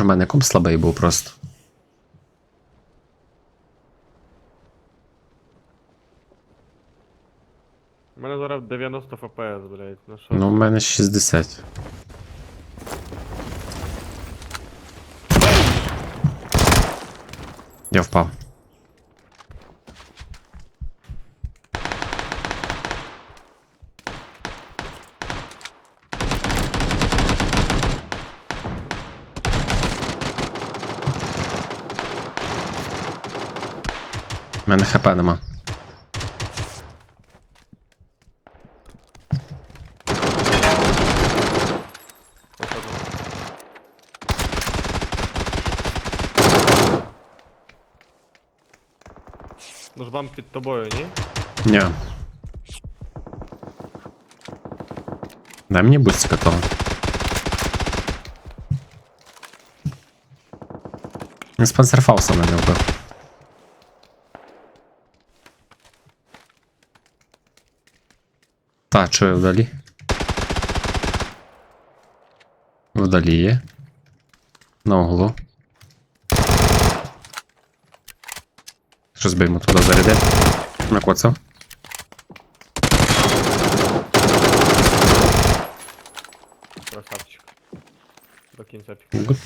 Може, в мене комп слабий був просто. У мене зараз 90 фпс, блядь. Ну що? Ну, в мене 60. Я впав. У мене хп нема. Ну вам під тобою, ні? Ні. Дай мені бустика того. Він з панцерфауса мене вбив. Та, чую вдалі. Вдалі є. На углу. Щось би йому туди зарядив. Накоцав. Красавчик. До кінця пік. Гуд.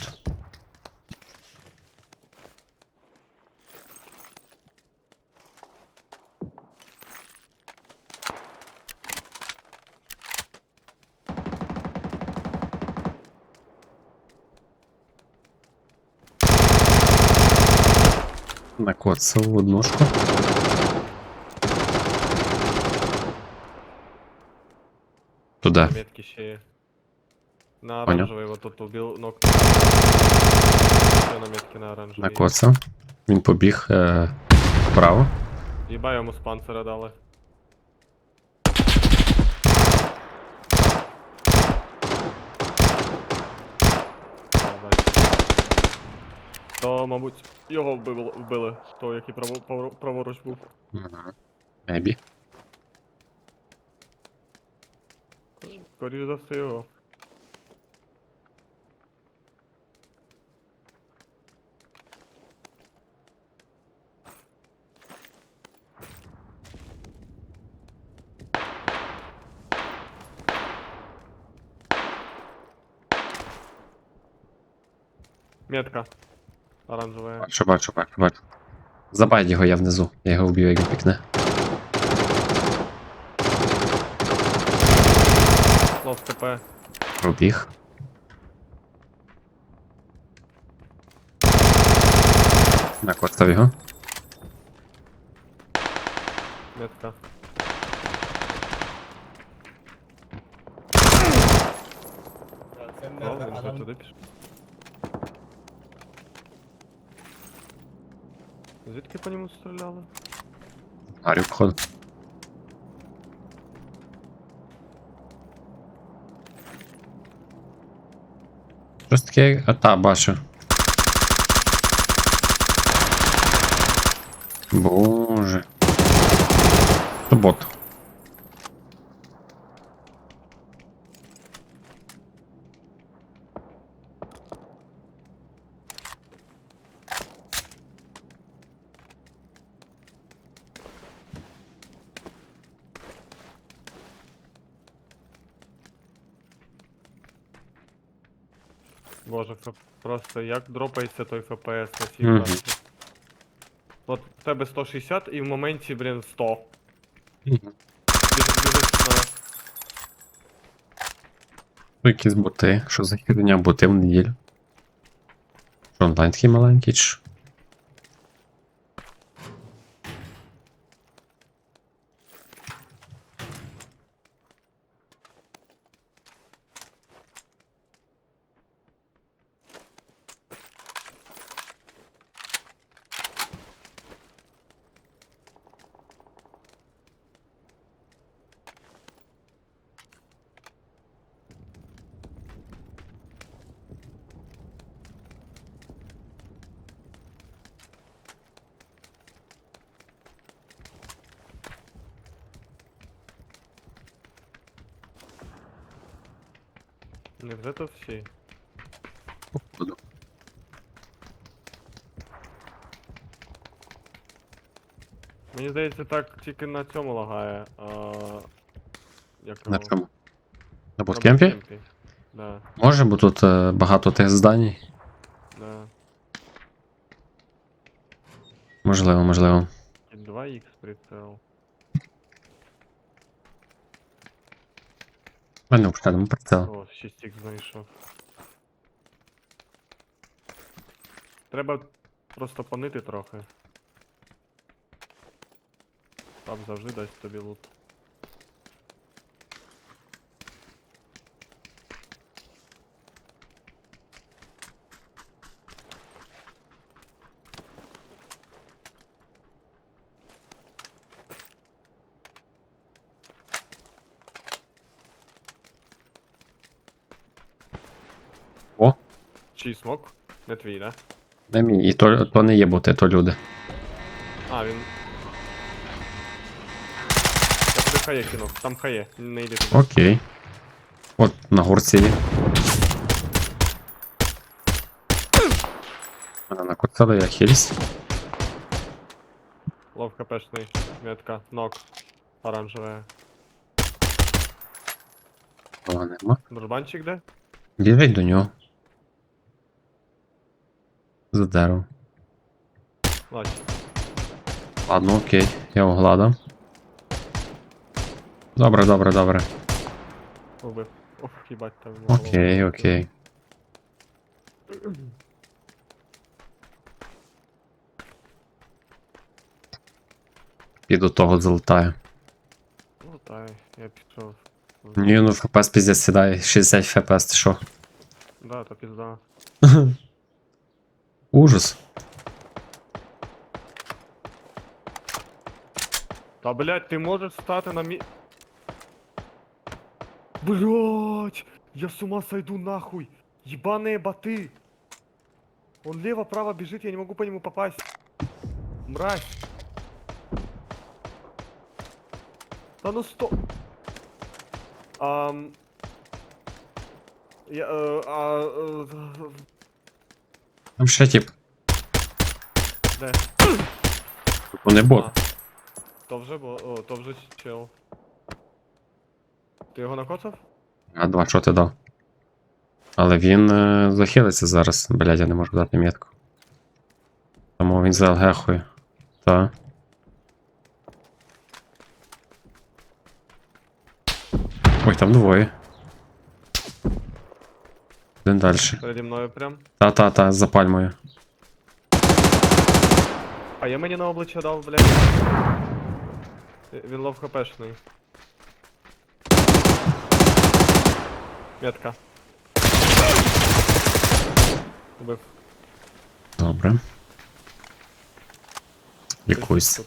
Накоцав в однушку. Туда. Метки ще є. На Понял. оранжевий, вот тут убил ног. Все на метки на оранжевий. Накоцав. Він побіг е, вправо. Їба йому з панцера дали. То, мабуть, його вбили, вбили, той, який право, право- праворуч був. Мебі. Скоріше за все його. Метка. Оранжевая. Бачу, бачу, бачу, бачу. Забайт його, я внизу. Я його вб'ю, як він пікне. Лов ТП. Пробіг. Накоцав його. Метка. Це не О, він вже туди пішов. Звідки по ньому стріляли? Арю, походу. Щось таке. А та. Боже. Це бот. Просто як дропається той ФПС на цій Мгм. карті. От в тебе 160 і в моменті, блін, 100. Мгм. Біжить, біжить на... Якісь боти. Що за херня боти в неділю? Що онлайн такий маленький чи? що? Нет, это все Мені здається, так тільки на цьому лагає. А... Як На його? чому? На буткемпі? буткемпі. Да, Може, бо тут е, багато тих зданій. да. Можливо, можливо. 2х прицел. У мене вже нема прицел. О, 6х знайшов. Треба просто понити трохи. Там завжди дасть тобі лут. О, Чий смок? Не твій, да? не мій. І то, то не є боти, то люди. А, він. Я туди хає кинув, там хає, не йди туди. Окей. От на горці є. Мене накоцали, я хіліс. Лов хпшний, метка, нок, оранжевая. Того нема. Дружбанчик де? Біжить до нього. За дерево. Ладно, окей, я його гладав. Добре, добре, добре. Убив. Ох, там. Окей, окей. Піду того залутаю. Та я пішов. Ні, ну ФПС піздець сідає, 60 ФПС, ти що? Да, то пізда. Ужас. Та блять, ти можеш стати на мі. Блять! Я с ума сойду нахуй! Ебаные боты! Он лево-право бежит, я не могу по нему попасть. Мразь! Да ну сто... Ам... Я, э, а, э, Там ще тип. де? То не бот. А, То вже було, о, то вже чел. Ти його накоцав? А два, що ти дав? Але він е, захилиться зараз. Блядь, я не можу дати метку. Тому він за ЛГХою. Та. Ой, там двоє. Один далі. Переді мною прям. Та-та-та, за пальмою. А я мені на обличчя дав, блядь. Він лов хпшний. Метка. Убив. Добре. Якусь.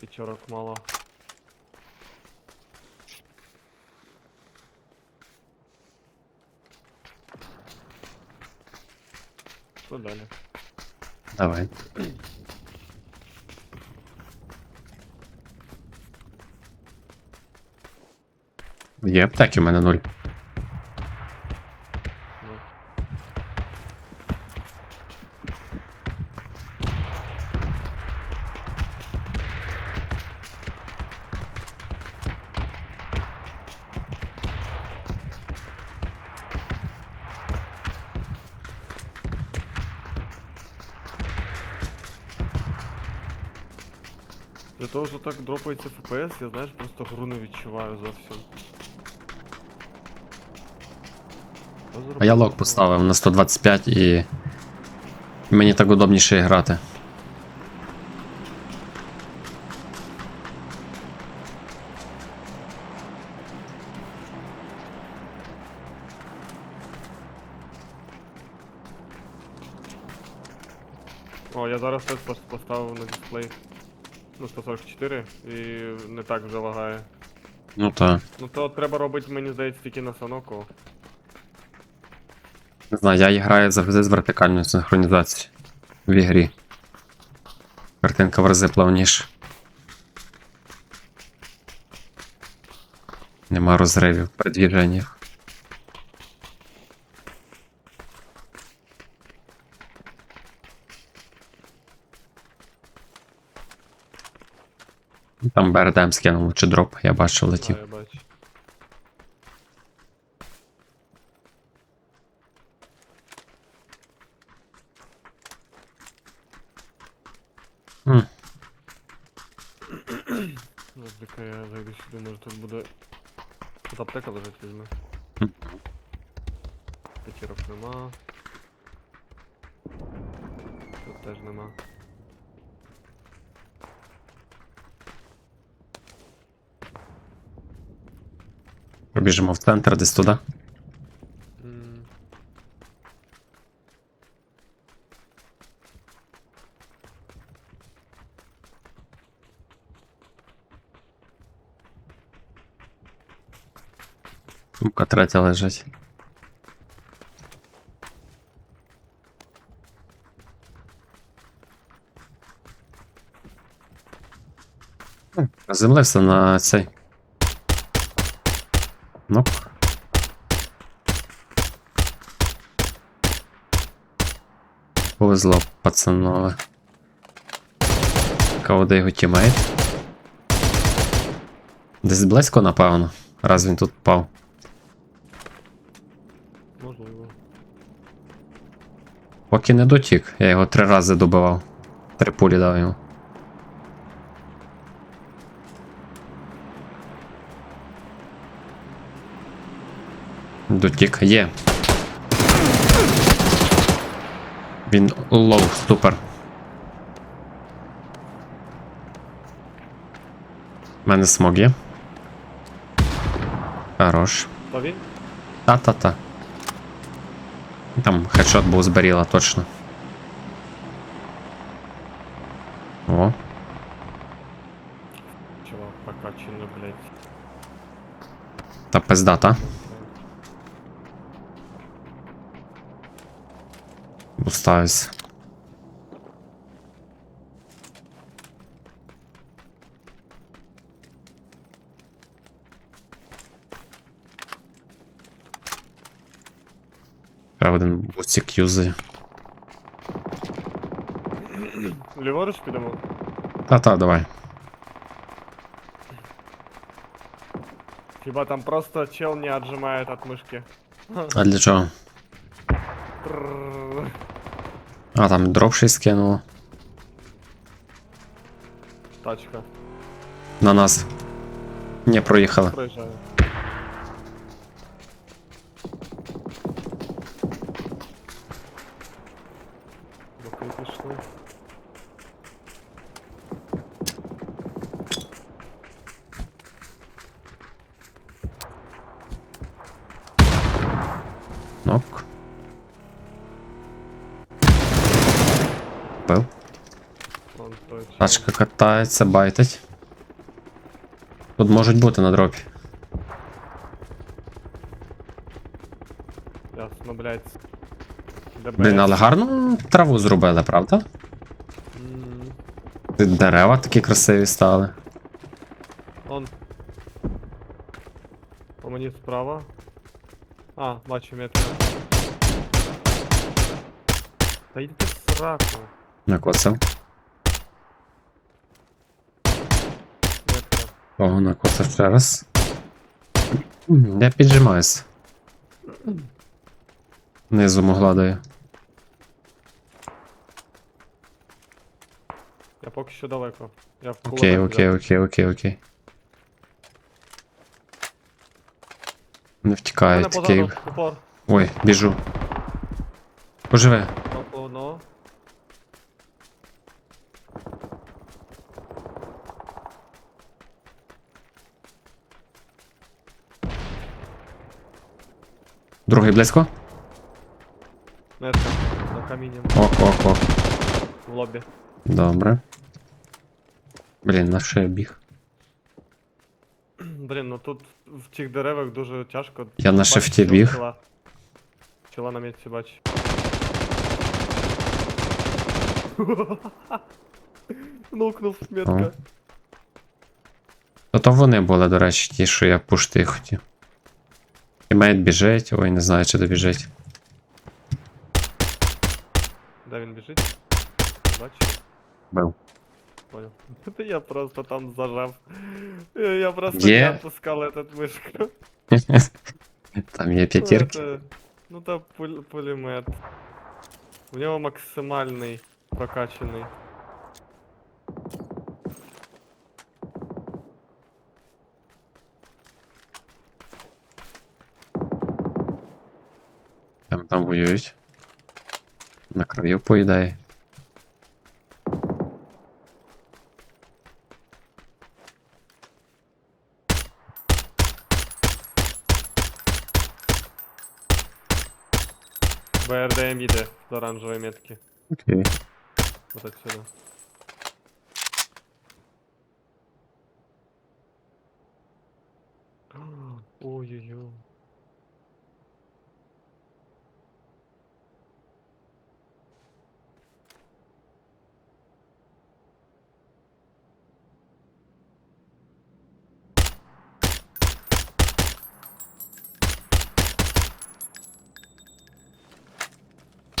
Пятерок мало. Що далі? Давай. Є аптеки, у мене нуль. Для того, що так дропається FPS, я знаєш, просто гру не відчуваю зовсім. А я лок поставив на 125 і. Мені так удобніше грати. О, я зараз тест пос- поставив на дисплей. Ну, 144 і не так вже лагає. Ну та. Ну то треба робити, мені здається, тільки на Саноку. Не знаю, я граю завжди з вертикальною синхронізацією в ігрі. Картинка в рази плавніше. Нема розривів при Там БРДМ скинув чи дроп, я бачив летів. Я бачу. М. Ну, я зайду сюди, може тут буде. Тут аптека лежить, візьми. Мгм. П'ятірок нема. Тут теж нема. Пробіжимо в центр десь туди. М, третя лежить. М, Приземлився на цей. Повезло пацанове. Кого де його тімейт? Десь близько, напевно. Раз він тут впав. Можливо. Поки не дотік, я його три рази добивав. Три пулі дав йому. Дотік є. Він лоу, супер. У мене смог є. Хорош. То він? Та-та-та. Там хедшот був з баріла, точно. О, Чувак, покачано, блядь. та пизда, та? Уставився. Треба один буцік юзає. Ліворуч підемо? Та-та, давай. Хіба там просто чел не отжимает от мышки. А для чого? А, там дроп ще й скинуло. Тачка. На нас. Не, проїхали. Проїжджаю. Боки пішли. Тачка катається, байтить. Тут можуть бути на дропі. Ясно, блядь. Блін, але гарну траву зробили, правда? Ти Дерева такі красиві стали. Он. По мені справа. А, бачу метка. Та йди ти сраку. Накоцав. Ого, накоцав ще раз. Я піджимаюся. Низу могла даю. Я поки що далеко. Я в Окей, окей, взяв. окей, окей, окей. Не Мене позаду, упор. Ой, біжу. Поживи. Оп, одного. Другий близько? Метка. За камінням. Ок, ок, ок. В лобі. Добре. Блін, на що я біг? Блін, ну тут в цих деревах дуже тяжко. Я на шифті біг. чела. Чела на місці бачу. Нокнув метка. То то вони були, до речі, ті, що я пушти хотів. Тімейт біжить, ой, не знаю, чи добіжить. Де він біжить? Бачу. Бив. Понял. Это я просто там зажав. Я я просто Где? не отпускал этот мышку. Там є п'ятірки. Это- Ну та пуль- пулемет. У нього максимальний прокачаний. Воюють. На краю поїдає. БРДМ їде з оранжевої метки. Окей. Вот отсюда.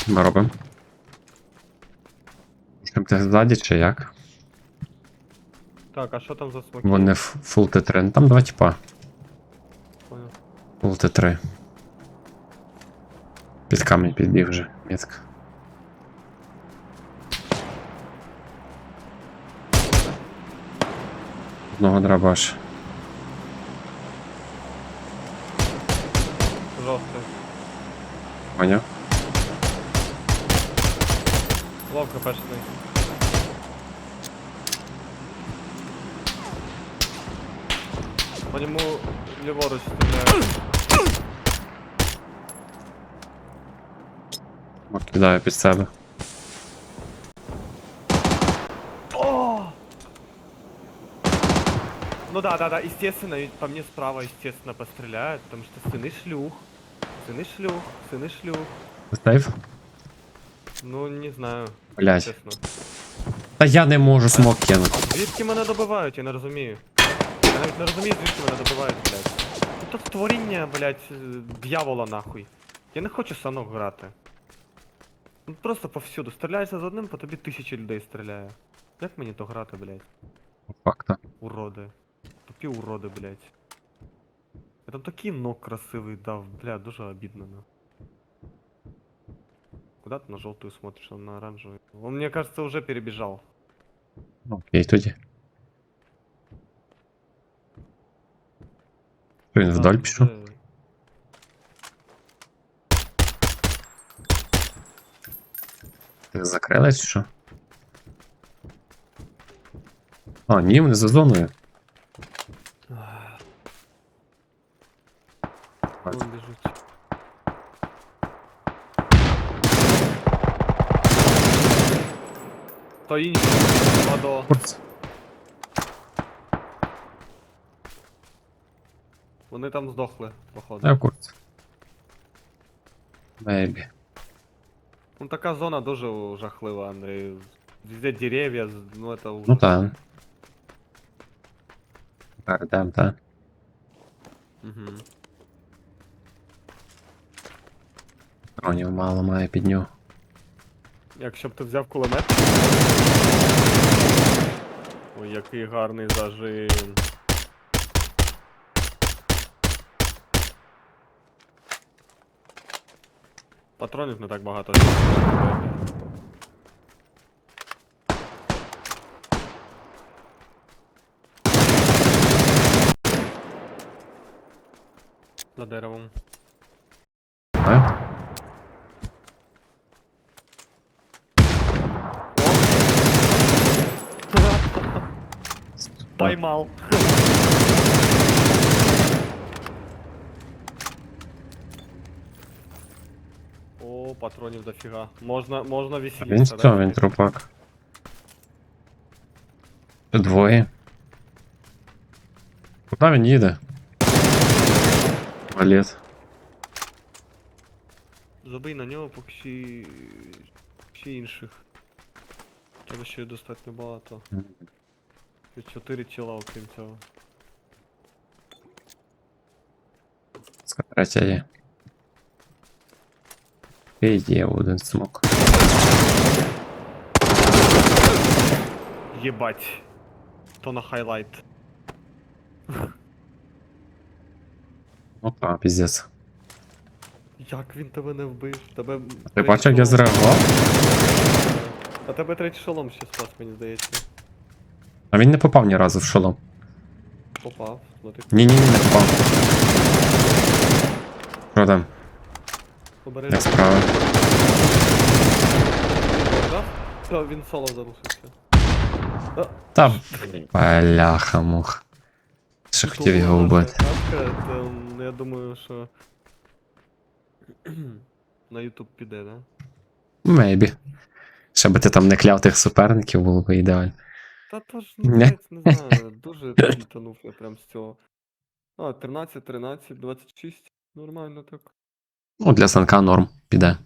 Ми робимо. Там ти ззаді чи як? Так, а що там за смоки? Вони фул Т3. Ну там два типа. Понял. Фул Т3. Під камінь підбіг вже, метка. Одного драбаш. Жовтий. Поняв? Ловко пешений. По ньому ліворуч стріляють. Кидаю під себе. О! Ну да, да, да, естественно, ведь по мне справа, естественно, постреляют, потому что сыны шлюх. Сыны шлюх, сыны шлюх. Сейф? Ну, не знаю, Блять. чесно. Та я не можу смок кинути. Звідки мене добивають, я не розумію. Я навіть не розумію, звідки мене добивають, блядь. То створіння, блядь, е, дьявола нахуй. Я не хочу санок грати. Ну просто повсюду. Стріляєшся з одним, по тобі тисячі людей стріляє. Як мені то грати, блядь? Факта. Уроди. Тупі уроди, блядь. Я там такий ног красивий дав, бля, дуже обидно, ну. Куда ты на желтую смотришь, он на оранжевую? Он, мне кажется, уже перебежал. Окей, тоді. Що Він вдаль Да, пішов? уже- Ти закрилась, чи що? А, ні, вони за зоною. Вони там здохли, Я походу. в курці. Бейбі. Ну така зона дуже жахлива, Андрій. Везде дерев'я, ну это ужас. Ну так. Передем, так. Угу. Дронів мало має під нього. Якщо б ти взяв кулемет. Ой, який гарний зажим. Патронів не так багато. За деревом. Так? Поймал. Патронів дофіга. Можна, можна Він веселитися, що, він трупак. Ще Двоє. Куди він їде? Валет. Забий на нього, поки ще, ще інших. Треба ще достатньо багато. Чотири тіла, окрім цього. Третя є. І є один смок. Єбать. То на хайлайт. Опа, Ну піздець. Як він тебе не вбив? Тебе. Ти бачив, як я зреагував? А тебе третій шолом ще спас, мені здається. А він не попав ні разу в шолом. Попав, смотри. Ні, ні, ні, не попав. Що там? Обережно. Я справа. Да? Все, він соло залишився. Та бляха мух. Ще хотів його вбити. Я думаю, що. На YouTube піде, да? Мейбі. Ще би ти там не кляв тих суперників, було б ідеально. Та то ж, ну, Ні. не знаю, дуже тонув я прям з цього. А, 13, 13, 26. Нормально так. Ну, для станка норм піде.